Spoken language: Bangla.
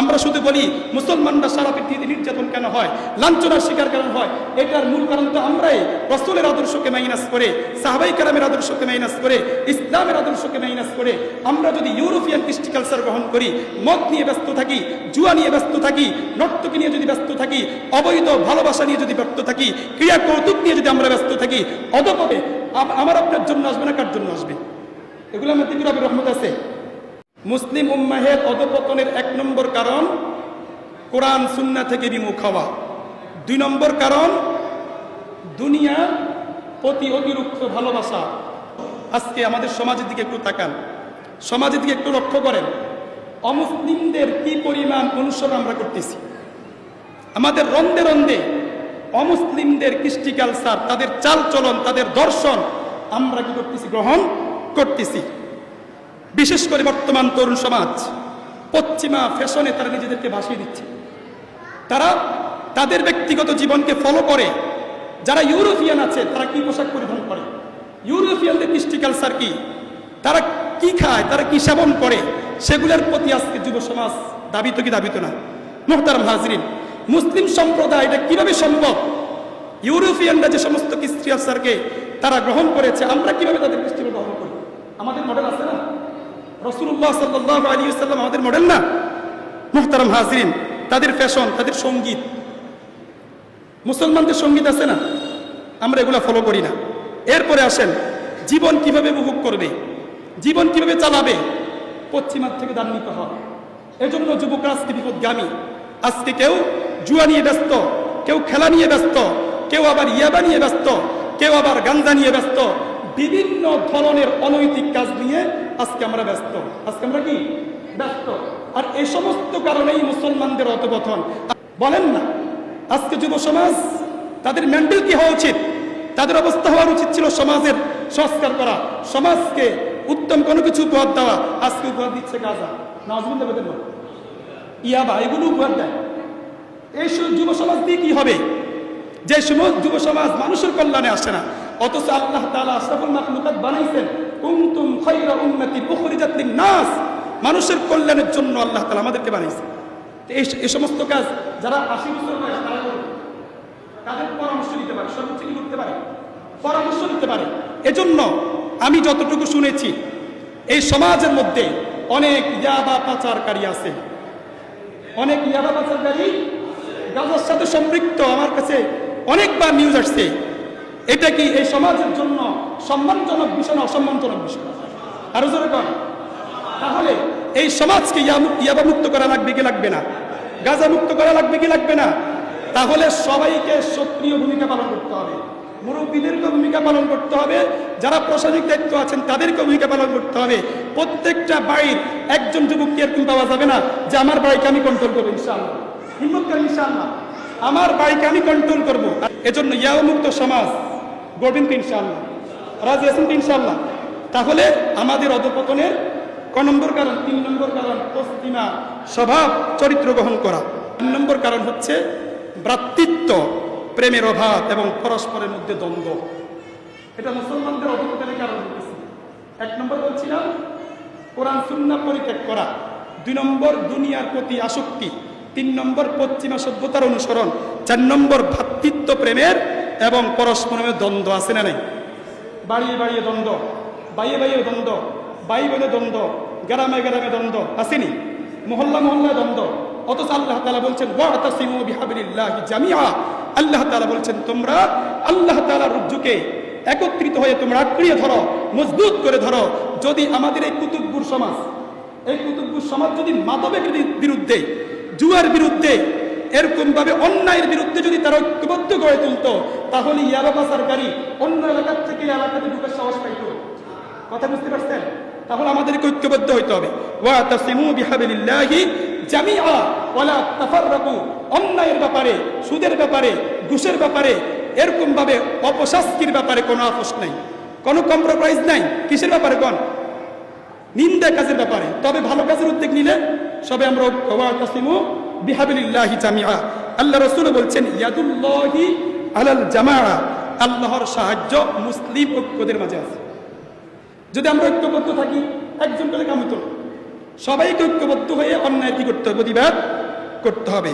আমরা শুধু বলি, মুসলমানরা সারা পৃথিবীতে নির্যাতন কেন হয়? লাঞ্ছনার শিকার কেন হয়? এটার মূল কারণ তো আমরাই। রসুলের আদর্শকে মাইনাস করে, সাহাবাই কালামের আদর্শকে মাইনাস করে, ইসলামের আদর্শকে মাইনাস করে, আমরা যদি ইউরোপিয়ান কৃষ্টি কালচার গ্রহণ করি, মদ নিয়ে ব্যস্ত থাকি, জুয়া নিয়ে ব্যস্ত থাকি, নর্তকী নিয়ে যদি ব্যস্ত থাকি, অবৈধ ভালোবাসা নিয়ে যদি ব্যস্ত থাকি ক্রিয়া কৌতুক নিয়ে যদি আমরা ব্যস্ত থাকি অদপবে আমার আপনার জন্য আসবে না কার জন্য আসবে? এগুলো আমার দিকে রবি রহমত আছে। মুসলিম উম্মাহের অধপতনের এক নম্বর কারণ কোরআন সুন্না থেকে বিমুখ হওয়া। দুই নম্বর কারণ দুনিয়ার প্রতি অতিরিক্ত ভালোবাসা। আজকে আমাদের সমাজের দিকে একটু তাকান। সমাজের দিকে একটু লক্ষ্য করেন। অমুসলিমদের কি পরিমাণ অনুসরণ আমরা করতেছি? আমাদের রন্দে রন্দে অমুসলিমদের কৃষ্টি কালচার, তাদের চাল চলন তাদের দর্শন আমরা কি করতেছি, গ্রহণ করতেছি। বিশেষ করে বর্তমান তরুণ সমাজ, পশ্চিমা ফ্যাশনে তারা নিজেদেরকে ভাসিয়ে দিচ্ছে। তারা তাদের ব্যক্তিগত জীবনকে ফলো করে। যারা ইউরোপিয়ান আছে, তারা কি পোশাক পরিধান করে? ইউরোপিয়ানদের কৃষ্টি কালচার কি? তারা কি খায়? তারা কি সেবন করে? সেগুলোর প্রতি আজকে যুব সমাজ দাবিত কি দাবিত না? মোহতারাম হাজরিন, মুসলিম সম্প্রদায় এটা কীভাবে সম্ভব? ইউরোপিয়ানরা যে সমস্ত কৃষ্টি কালচারকে তারা গ্রহণ করেছে, আমরা কীভাবে তাদের কৃষ্টি গ্রহণ করি? আমাদের মডেল আছে না? রসুল্লাহ সাল্লাহ আলী সাল্লাম আমাদের মডেল না। মোহতারাম হাজরিন, তাদের ফ্যাশন তাদের সংগীত। মুসলমানদের সংগীত আছে না? আমরা এগুলা ফলো করি না। এরপরে আসেন, জীবন কীভাবে উপভোগ করবে? জীবন কীভাবে চালাবে? পশ্চিমার থেকে দান নিতে হবে এজন্য যুবকরা আজকে বিপদগামী। আজকে কেউ জুয়া নিয়ে ব্যস্ত, কেউ খেলা নিয়ে ব্যস্ত, কেউ আবার ইয়াবা নিয়ে ব্যস্ত, কেউ আবার গান্দা নিয়ে ব্যস্ত ধরনের অনৈতিক কাজ নিয়ে আজকে আমরা ব্যস্ত। আজকে আমরা কি? ব্যস্ত। আর এই সমস্ত কারণেই মুসলমানদের অতপথন বলেন না, আজকে যুব সমাজ, তাদের মেন্টাল কি হওয়া উচিত? তাদের অবস্থা হওয়ার উচিত ছিল সমাজের সংস্কার করা। সমাজকে উত্তম কোনো কিছু উপহার দেওয়া। আজকে উপহার দিচ্ছে গাজা। নাজমুল দেবেন ইয়াবা এগুলো উপহার দেয়। এই যুব সমাজ দিয়ে কি হবে? যে সমস্ত যুব সমাজ মানুষের কল্যাণে আসে না অথচ আল্লাহ তাআলা আশরাফুল মাখলুকাত বানাইছেন, কুনতুম খায়রা উম্মাতিন উখরিজাত লিন-নাস। মানুষের কল্যাণের জন্য আল্লাহ তালা আমাদেরকে বানাইছে এই সমস্ত কাজ যারা আশি বছর বয়স তারা তাদের পরামর্শ নিতে পারে, সর্বোচ্চ কি করতে পারে? পরামর্শ নিতে পারে। এজন্য আমি যতটুকু শুনেছি, এই সমাজের মধ্যে অনেক ইয়াবা পাচারকারী আছে। অনেক ইয়াবা পাচারকারী গাজার সাথে সম্পৃক্ত। আমার কাছে অনেকবার নিউজ আসছে এটা কি এই সমাজের জন্য সম্মানজনক বিষয় না অসম্মানজনক বিষয়? আরও জোরে কর তাহলে এই সমাজকে ইয়াবা মুক্ত করা লাগবে কি লাগবে না? গাজা মুক্ত করা লাগবে কি লাগবে না? তাহলে সবাইকে সক্রিয় ভূমিকা পালন করতে হবে। মুরব্বীদেরকে ভূমিকা পালন করতে হবে। যারা প্রশাসনিক দায়িত্ব আছেন তাদেরকে ভূমিকা পালন করতে হবে। প্রত্যেকটা বাড়ির একজন যুবককে এরকম পাওয়া যাবে না যে, আমার বাড়িকে আমি কন্ট্রোল করব ইনশাআল্লাহ। হিম্মত ইনশাআল্লাহ। আমার বাড়িকে আমি কন্ট্রোল করব। এজন্য ইয়াও মুক্ত সমাজ গড়বেন তো ইনশাআল্লাহ। রাজি আছেন তো তাহলে আমাদের অধপতনের ক নম্বর কারণ, তিন নম্বর কারণ পশ্চিমা স্বভাব, চরিত্র গ্রহণ করা। তিন নম্বর কারণ হচ্ছে ভ্রাতৃত্ব, প্রেমের অভাব এবং পরস্পরের মধ্যে দ্বন্দ্ব। এটা মুসলমানদের অধপতনের কারণ হতেছে এক নম্বর বলছিলাম, কোরআন, সুন্না পরিত্যাগ করা। দুই নম্বর, দুনিয়ার প্রতি আসক্তি। তিন নম্বর, পশ্চিমা সভ্যতার অনুসরণ। চার নম্বর, ভ্রাতৃত্ব, প্রেমের এবং পরস্পরের দ্বন্দ্ব আছে না নাই? বাড়িয়ে বাড়িয়ে দ্বন্দ্ব, বাইয়ে বাইয়ে দ্বন্দ্ব বাই বোনে দ্বন্দ্ব, গ্রামে গ্রামে দ্বন্দ্ব আসেনি। মহল্লা মহল্লায় দ্বন্দ্ব। অথচ আল্লাহ তালা বলছেন জামিআ। আল্লাহ তালা বলছেন, তোমরা আল্লাহ তাআলার রুজ্জুকে একত্রিত হয়ে তোমরা আঁকড়িয়ে ধরো, মজবুত করে ধরো। যদি আমাদের এই কুতুবপুর সমাজ, এই কুতুবপুর সমাজ যদি মাদবের বিরু- বিরুদ্ধে, জুয়ার বিরুদ্ধে এরকম ভাবে অন্যায়ের বিরুদ্ধে যদি তারা ঐক্যবদ্ধ গড়ে তুলতো তাহলে ইয়াবা সরকারি অন্য এলাকার থেকে এলাকাতে ঢুকে সাহস পাইত। কথা বুঝতে পারছেন? তাহলে আমাদেরকে ঐক্যবদ্ধ হইতে হবে। ওয়া তাসিমু বিহাবিলিল্লাহি জামিআ ওয়ালা তাফাররাকু। অন্যায়ের ব্যাপারে, সুদের ব্যাপারে, ঘুষের ব্যাপারে এরকম ভাবে অপশাস্তির ব্যাপারে কোনো আপোষ নাই। কোনো কম্প্রোমাইজ নাই। কিসের ব্যাপারে কোন? নিন্দা কাজের ব্যাপারে। তবে ভালো কাজের উদ্যোগ নিলে সবে আমরা ওয়া জামিয়া আল্লাহ রসুল বলছেন, ইয়াদুল্লাহি আলাল জামা আল্লাহর সাহায্য মুসলিম ঐক্যদের মাঝে আছে। যদি আমরা ঐক্যবদ্ধ থাকি, একজন করে কামিত সবাইকে ঐক্যবদ্ধ হয়ে অন্যায় কি করতে হবে? প্রতিবাদ করতে হবে।